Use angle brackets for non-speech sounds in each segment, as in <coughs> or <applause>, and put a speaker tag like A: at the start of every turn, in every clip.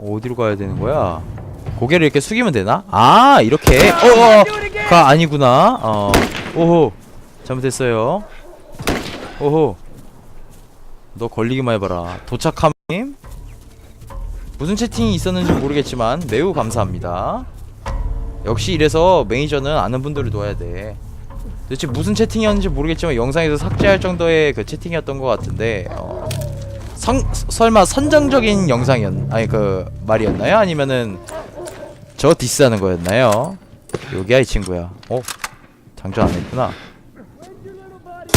A: 어디로 가야 되는 거야? 고개를 이렇게 숙이면 되나? 아 이렇게. 어어가 아니구나. 어. 오호. 잘못했어요. 오호. 너 걸리기만 해봐라. 도착함님 무슨 채팅이 있었는지 모르겠지만 매우 감사합니다. 역시 이래서 매니저는 아는 분들을 둬야 돼. 도대체 무슨 채팅이었는지 모르겠지만 영상에서 삭제할 정도의 그 채팅이었던 것 같은데 어, 성, 설마 선정적인 영상이었 아니 그 말이었나요? 아니면은 저 디스하는 거였나요? 여기야 이 친구야. 어? 장전 안 했구나.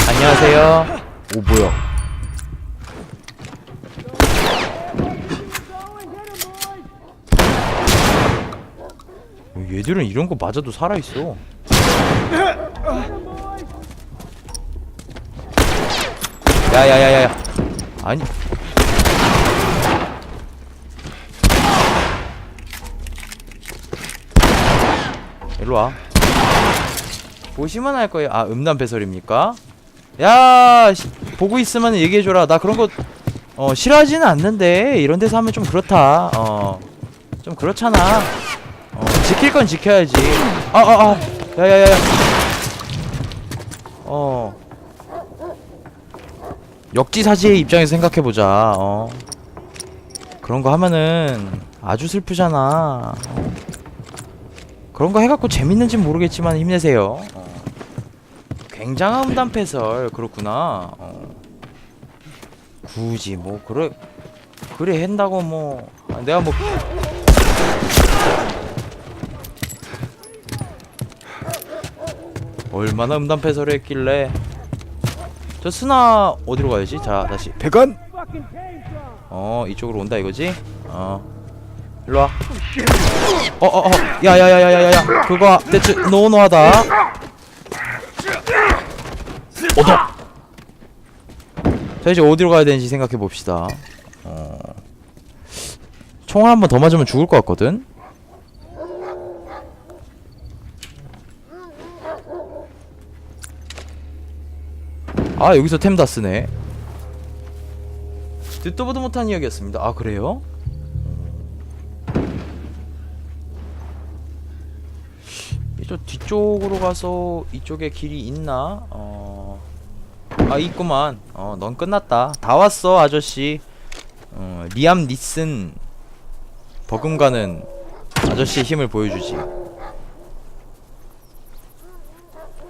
A: 안녕하세요. 오 뭐야? 어, 얘들은 이런 거 맞아도 살아 있어. 야야야야야. 아니. 일로 와. 보시면 할 거예요. 아, 음란 배설입니까? 야, 씨, 보고 있으면 얘기해줘라. 나 그런 거, 어, 싫어하지는 않는데, 이런 데서 하면 좀 그렇다. 어, 좀 그렇잖아. 어, 지킬 건 지켜야지. 아, 아, 아. 야, 야, 야, 야. 어. 역지사지의 입장에서 생각해보자. 어. 그런 거 하면은 아주 슬프잖아. 어. 그런 거 해갖고 재밌는지 모르겠지만 힘내세요. 어. 굉장한 음담 패설 그렇구나. 어. 굳이 뭐 그래 그래 한다고 뭐 아, 내가 뭐 얼마나 음담 패설을 했길래 저 스나 어디로 가야지? 자 다시 백원. 어 이쪽으로 온다 이거지? 어 일로 와. 어어어 야야야야야야 그거 대체 노노하다. 어다. 자 이제 어디로 가야 되는지 생각해 봅시다. 어 총알 한번 더 맞으면 죽을 것 같거든. 아 여기서 템 다 쓰네 듣도 보도 못한 이야기였습니다 아 그래요? 이쪽 뒤쪽으로 가서 이쪽에 길이 있나? 어... 아 있구만. 어 넌 끝났다. 다 왔어 아저씨. 어, 리암 니슨 버금가는 아저씨의 힘을 보여주지.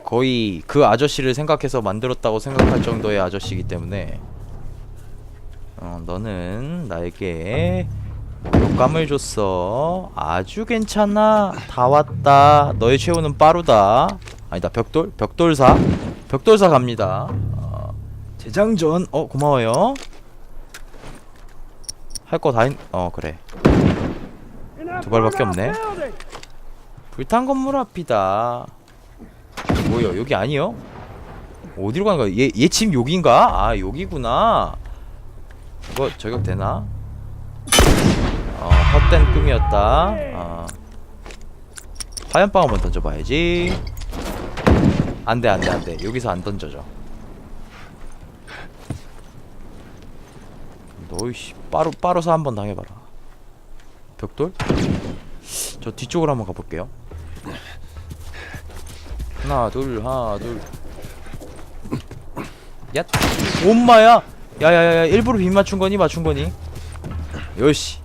A: 거의 그 아저씨를 생각해서 만들었다고 생각할 정도의 아저씨이기 때문에. 어, 너는 나에게 독 감을 줬어. 아주 괜찮아. 다 왔다. 너의 최후는 빠르다. 아니다 벽돌? 벽돌사? 벽돌사 갑니다. 어, 재장전. 어 고마워요. 할 거 다 했.. 어 그래. 두 발밖에 없네. 불탄 건물 앞이다. 뭐야 여기 아니요? 어디로 가는 거야? 얘, 얘집 여긴가? 아 여기구나. 이거 저격 되나? 어 헛된 꿈이었다. 어. 화염빵 한번 던져봐야지. 안돼 안돼 안돼. 여기서 안 던져져. 너이씨 빠루 빠루사 한번 당해봐라. 벽돌? 저 뒤쪽으로 한번 가볼게요. 하나 둘 하나 둘. 얏 엄마야! 야야야야 일부러 빗 맞춘 거니 맞춘 거니? 요시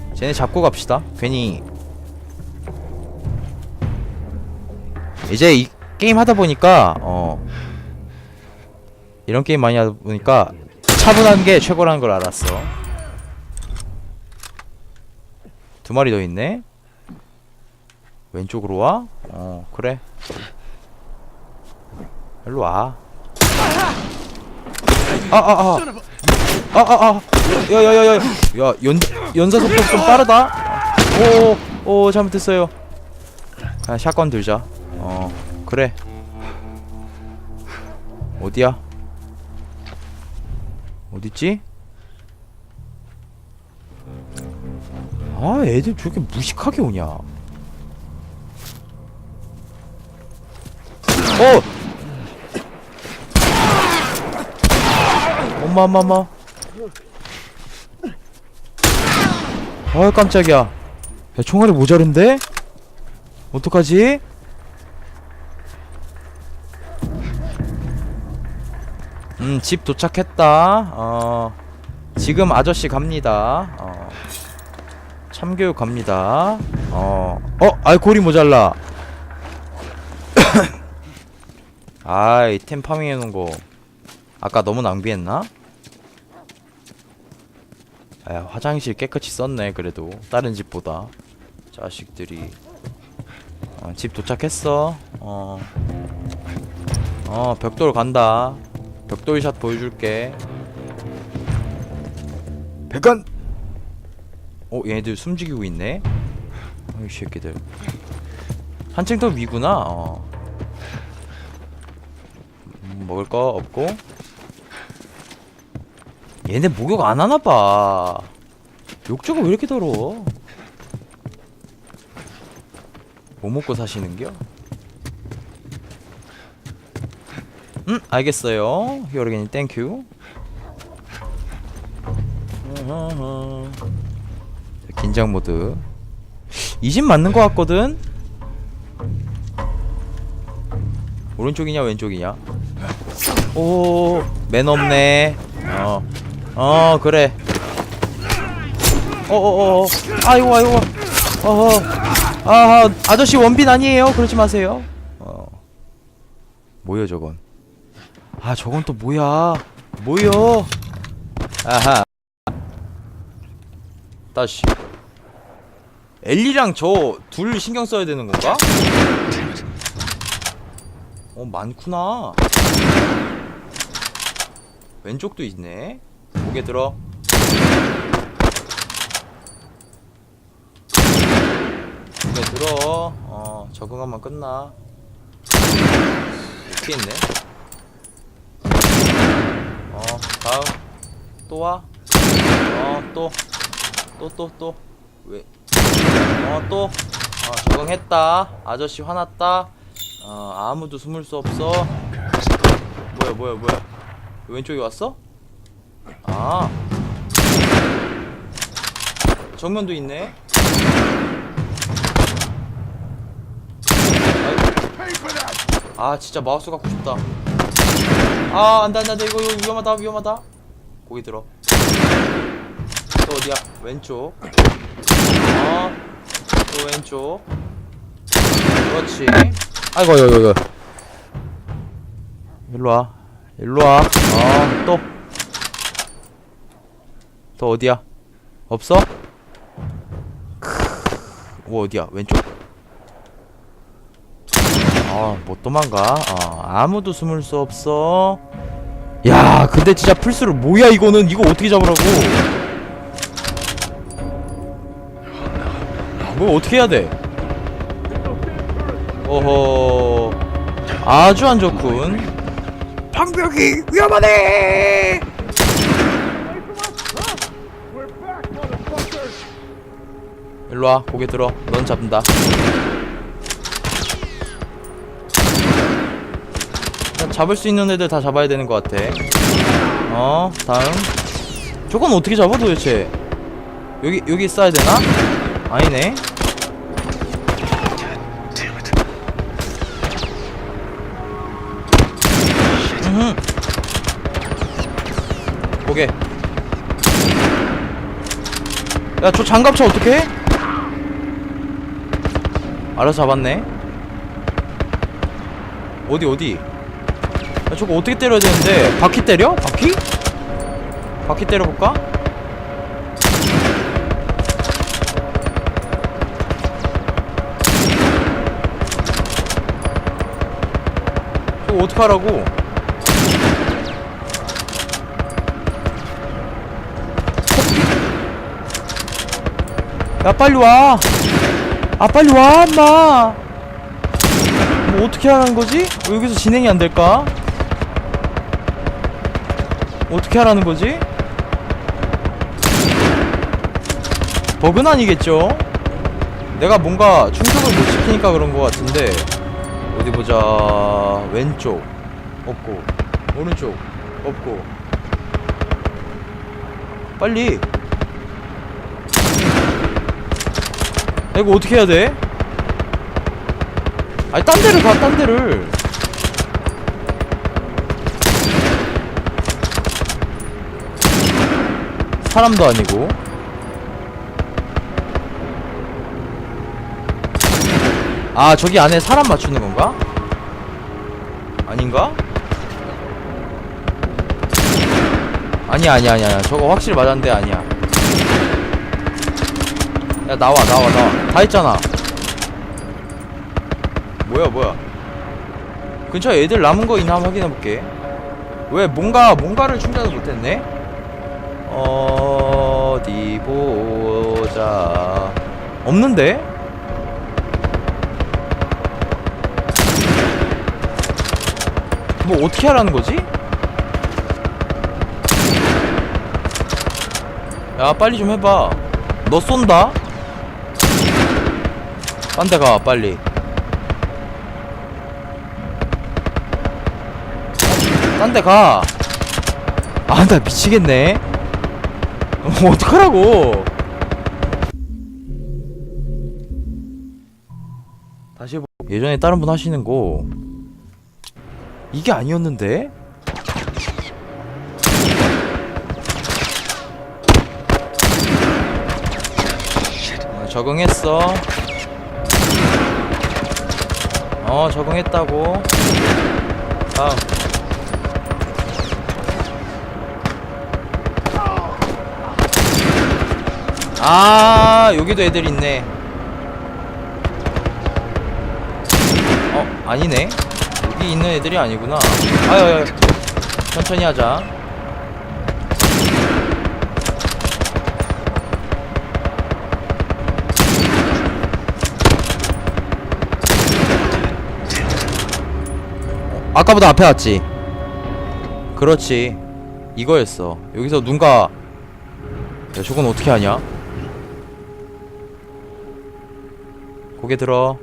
A: 쟤네 잡고 갑시다. 괜히. 이제 이 게임 하다 보니까 어. 이런 게임 많이 하다 보니까 차분한 게 최고라는 걸 알았어. 두 마리 더 있네. 왼쪽으로 와? 어 그래. 일로 와. 아아아. 아 아 아 야야야야. 야연 연사 속도 좀 빠르다? 오오 잘못했어요. 아 샷건 들자. 어 그래. 어디야? 어딨지? 아 애들 저렇게 무식하게 오냐? 어 엄마 엄마 엄마 아 깜짝이야 야 총알이 모자른데? 어떡하지? 음 집 도착했다 어 지금 아저씨 갑니다 어 참교육 갑니다 어어 아이 고리 모자라 <coughs> 아이 템 파밍해 놓은 거 아까 너무 낭비했나? 아 화장실 깨끗이 썼네 그래도. 다른 집보다. 자식들이. 어, 집 도착했어. 어. 어 벽돌 간다. 벽돌샷 보여줄게.
B: 백안
A: 어 얘네들 숨죽이고 있네? 어이 새끼들. 한층 더 위구나? 어. 음, 먹을 거 없고 얘네 목욕 안 하나 봐 욕조가 왜 이렇게 더러워 뭐 먹고 사시는겨? 음 알겠어요 히어로겐님 땡큐. 긴장 모드 이 집 맞는 거 같거든? 오른쪽이냐 왼쪽이냐 오 맨 없네 어. 어 그래. 어어어 아이고 아이고. 어허 아 아저씨 원빈 아니에요? 그러지 마세요. 어. 뭐야 저건? 아 저건 또 뭐야? 뭐요 아하. 다시. 엘리랑 저 둘 신경 써야 되는 건가? 어 많구나. 왼쪽도 있네 고개 들어. 고개 들어. 어 적응하면 끝나. 이렇게 있네. 어 다음. 또 와? 어 또. 또 또 또. 왜? 어 또. 어, 적응했다. 아저씨 화났다. 어 아무도 숨을 수 없어. 뭐야 뭐야 뭐야? 왼쪽에 왔어? 아. 정면도 있네. 아이고. 아 진짜 마우스 갖고 싶다. 아 안돼 안돼 안돼. 이거 이거 위험하다 위험하다. 고기 들어. 또 어디야? 왼쪽. 어또 왼쪽. 그렇지. 아이고 이거 일로와. 일로와. 어또 또 어디야? 없어? 오 어디야? 왼쪽? 아못 도망가? 어 아무도 숨을 수 없어. 야 근데 진짜 플스를 뭐야 이거는? 이거 어떻게 잡으라고? 뭐 어떻게 해야 돼? 어허. 아주 안 좋군.
B: 방벽이 위험하네
A: 일로와 고개 들어. 넌 잡는다. 잡을 수 있는 애들 다 잡아야 되는 것 같아. 어 다음. 저건 어떻게 잡아 도대체? 여기 여기 있어야 되나? 아니네. 고개. 야저 장갑차 어떡해? 알아서 잡았네 어디 어디 야, 저거 어떻게 때려야 되는데 바퀴 때려? 바퀴? 바퀴 때려볼까? 저거 어떡하라고 야 빨리 와 아 빨리 와 엄마. 뭐 어떻게 하라는 거지? 왜 여기서 진행이 안 될까? 어떻게 하라는 거지? 버그는 아니겠죠? 내가 뭔가 충족을 못 시키니까 그런 것 같은데 어디 보자 왼쪽 없고 오른쪽 없고 빨리 이거 어떻게 해야 돼? 아니 딴 데를 가 딴 데를 사람도 아니고 아 저기 안에 사람 맞추는 건가? 아닌가? 아니야 아니야 아니야 저거 확실히 맞았는데 아니야 야 나와 나와 나와. 다 했잖아. 뭐야 뭐야? 근처에 애들 남은 거 있나 한번 확인해볼게. 왜 뭔가 뭔가를 충전을 못했네? 어디 보자. 없는데? 뭐 어떻게 하라는 거지? 야 빨리 좀 해봐. 너 쏜다 딴 데 가 빨리. 딴 데 가. 아 나 미치겠네. 어, <laughs> 어떡하라고. 다시 해보 예전에 다른 분 하시는 거. 이게 아니었는데? 어, 적응했어. 어, 적응했다고. 다음. 아, 여기도 애들 있네. 어, 아니네. 여기 있는 애들이 아니구나. 아유, 아유. 천천히 하자. 아까보다 앞에 왔지. 그렇지. 이거였어. 여기서 누가 야, 저건 어떻게 하냐? 고개 들어.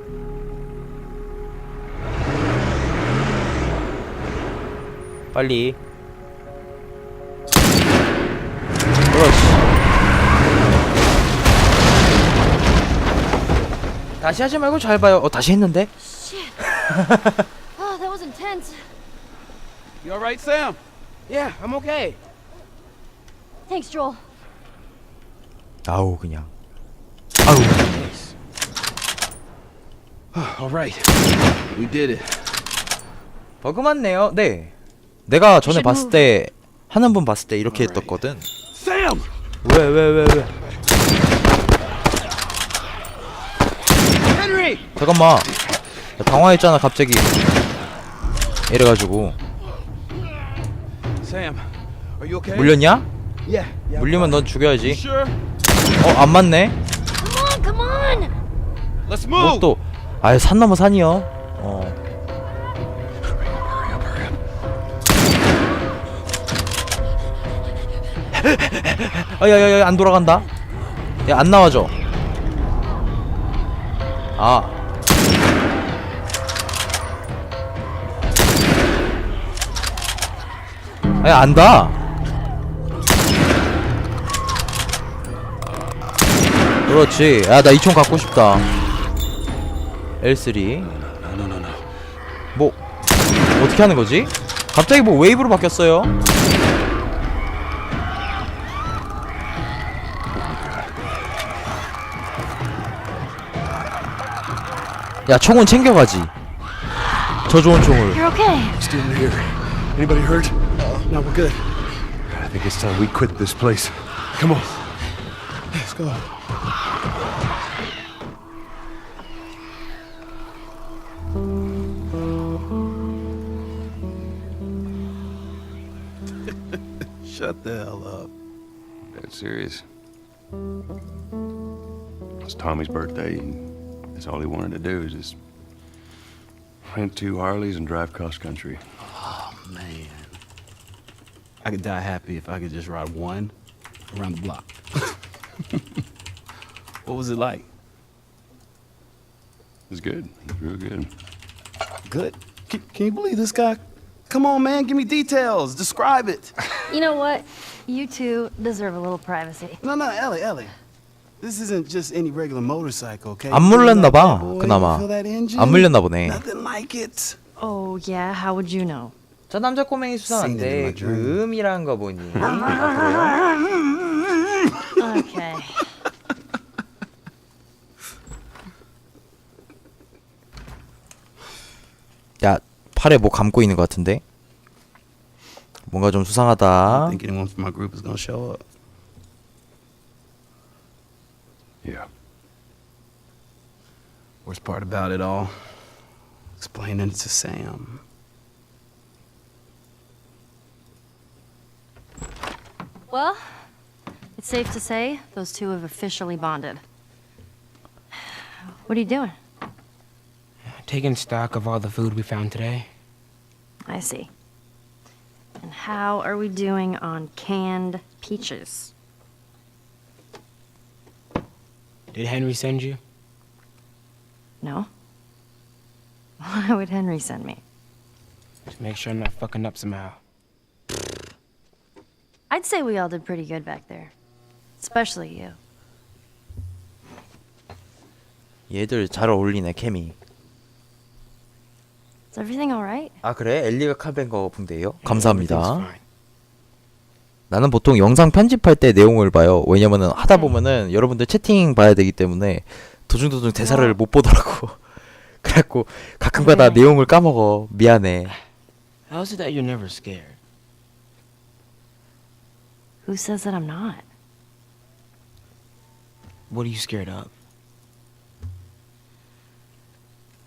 A: 빨리. 그렇지. 다시 하지 말고 잘 봐요. 어, 다시 했는데? <laughs>
C: intense.
B: You alright, Sam? Yeah, I'm okay.
C: Thanks, Joel.
A: 아우, 그냥. 아우.
B: alright. We did it.
A: 버그 많네요. 네. 내가 전에 봤을. 때 하는 분 봤을 때 이렇게 했었거든.
B: Sam!
A: 왜 왜 왜 왜?
B: Henry!
A: 잠깐만. 나 당황했잖아 갑자기. 이래가지고
B: Sam, are you okay?
A: 물렸냐? 물리면 넌 죽여야지. 어 안 맞네.
C: Come on, come on!
B: Let's
A: 뭐
B: move.
A: 또? 아유 산 넘어 산이요. 어. 아야야야 안 돌아간다. 야 안 나와줘. 아. 아야 안다. 그렇지. 야나이총 갖고 싶다. L3 뭐 어떻게 하는 거지? 갑자기 뭐 웨이브로 바뀌었어요 야 총은 챙겨가지 저 좋은 총을
C: You're okay.
D: Still here. Anybody hurt? No, we're good. I think it's time we quit this place. Come on. Let's go. <laughs> Shut the hell up.
E: That's serious. It's Tommy's birthday, and that's all he wanted to do is just rent two Harleys and drive cross country.
B: Man. I could die happy if I could just ride one around the block. <laughs> what was it like?
E: It's good. It's real good.
B: Good. Can, can you believe this guy? Come on, man, give me details. Describe it. <laughs>
C: You know what? You two deserve a little privacy.
B: No, no, Ellie, Ellie. This isn't just any regular motorcycle, okay?
A: 안
B: You feel
A: 물렸나
B: that
A: 봐,
B: bad boy?
A: 그나마.
B: You feel that engine?
A: 안 물렸나 보네.
B: Nothing like it.
C: Oh, yeah? How would you know?
A: 저 남자 꼬맹이 수상한데
B: dream.
A: 그 음이란 거 보니 아, 그래요?
C: Okay.
A: 야 팔에 뭐 감고 있는 것 같은데 뭔가 좀
B: I
A: 수상하다
B: think anyone from my group is gonna show up.
E: Yeah.
B: Worst part about it all, explaining it to Sam.
C: Well, it's safe to say those two have officially bonded. What are you doing?
F: Taking stock of all the food we found today.
C: I see. And how are we doing on canned peaches?
F: Did Henry send you?
C: No? <laughs> Why would Henry send me?
F: Just make sure I'm not fucking up somehow.
C: I'd say we all did pretty good back there. Especially you.
A: 얘들 잘 어울리네 케미
C: Is everything alright?
A: 아 그래? 엘리가 붕대예요?
F: Everything's
A: 감사합니다. 나는 보통 영상 편집할 때 내용을 봐요 왜냐면은 하다 보면은 여러분들 채팅 봐야 되기 때문에 도중도중 대사를 못 보더라고 그래갖고 가끔가다. 내용을 까먹어 미안해
F: How is it that you're never scared?
C: Who says that I'm not?
F: What are you scared of?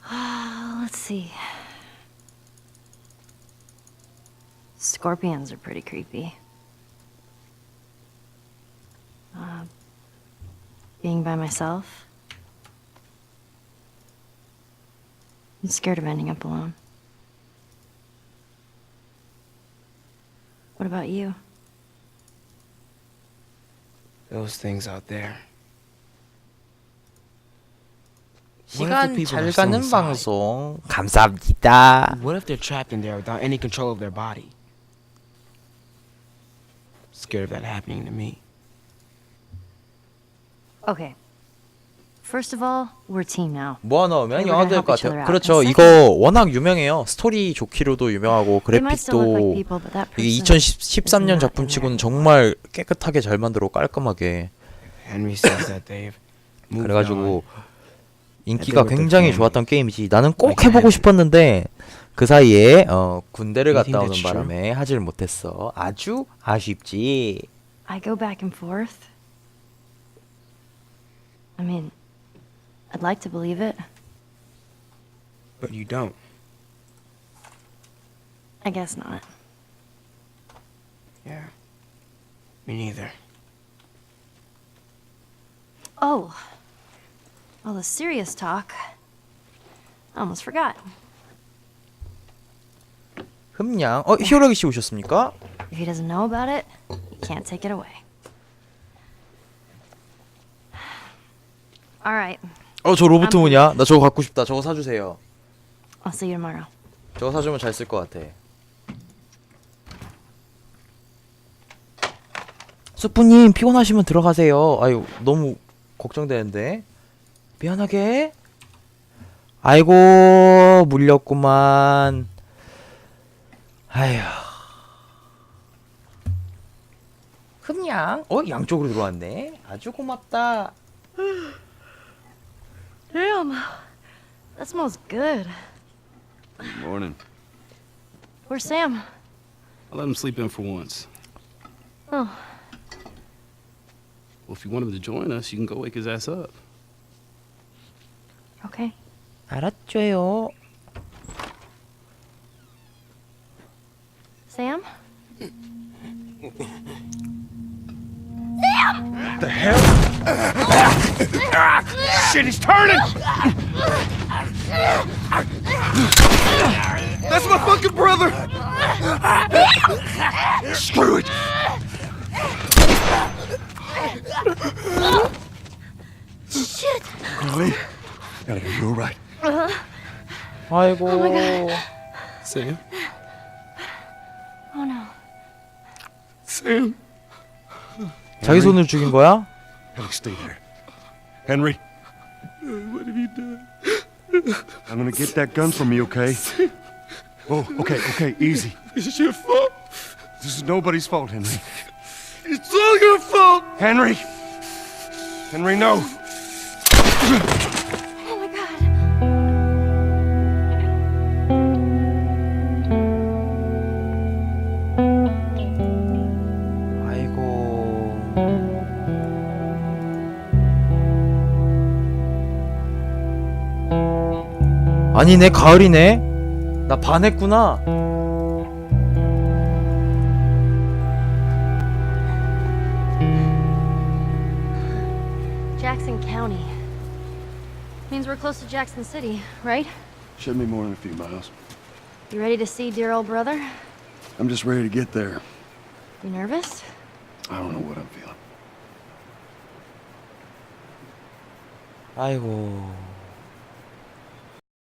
C: Uh, let's see. Scorpions are pretty creepy. Uh, being by myself. I'm scared of ending up alone. What about you?
F: Those things out there.
A: 시간
F: people
A: 잘
F: are so
A: 가는
F: inside?
A: 방송 감사합니다
F: What if they're trapped in there without any control of their body? Scared of that happening to me.
C: Okay. First of all, we're team now.
A: 모아 넣으면
C: They were
A: 영화 될 것 같아요. 그렇죠 이거 워낙 유명해요 스토리 좋기로도 유명하고 그래픽도 이게
C: person
A: 2013년
C: is not
A: 작품치고는. 정말 깨끗하게 잘 만들어 깔끔하게 그래가지고. 인기가 굉장히. 좋았던 게임이지 나는 꼭 해보고. 싶었는데 그 사이에 어, 군대를 갔다 오는? 바람에 하질 못했어 아주 아쉽지
C: I go back and forth. I mean, I'd like to believe it.
F: But you don't.
C: I guess not.
F: Yeah. Me neither.
C: Oh, all the serious talk. I almost forgot.
A: 흠냥 어 히어로기 씨 오셨습니까?
C: If he doesn't know about it, he can't take it away. <sighs> All right,
A: 어 저 로봇
C: 안-
A: 뭐냐? 나 저거 갖고 싶다. 저거 사주세요.
C: I'll see you tomorrow.
A: 저거 사주면 잘 쓸 것 같아. 수프님 피곤하시면 들어가세요. 아유 너무 걱정되는데. 미안하게. 아이고 물렸구만. 아휴. 흠냥 어 양쪽으로 들어왔네. 아주 고맙다
C: Damn, that smells good.
E: Morning.
C: Where's Sam?
B: I let him sleep in for once.
C: Oh,
B: Well, if you want him to join us, you can go wake his ass up.
C: okay.
A: 알았죠요
D: he's turning! That's my fucking brother! Screw it!
C: Shit!
D: Carly? Ellie, are you alright?
A: 아이고.
B: Sam?
C: Oh no.
B: Sam?
A: 자기 손을 죽인 거야?
D: Ellie, stay there. Henry?
B: what have you done?
D: I'm gonna get that gun from you, okay? Oh, okay, okay, easy.
B: This is your fault.
D: This is nobody's fault, Henry.
B: It's all your fault.
D: Henry! Henry, no!
A: 아니네 가을이네. 나 반했구나.
C: Jackson County. Means we're close to Jackson City, right?
E: Shouldn't be more than a few miles.
C: You ready to see dear old brother?
E: I'm just ready to get there.
C: You nervous?
E: I don't know what I'm feeling.
A: 아이고.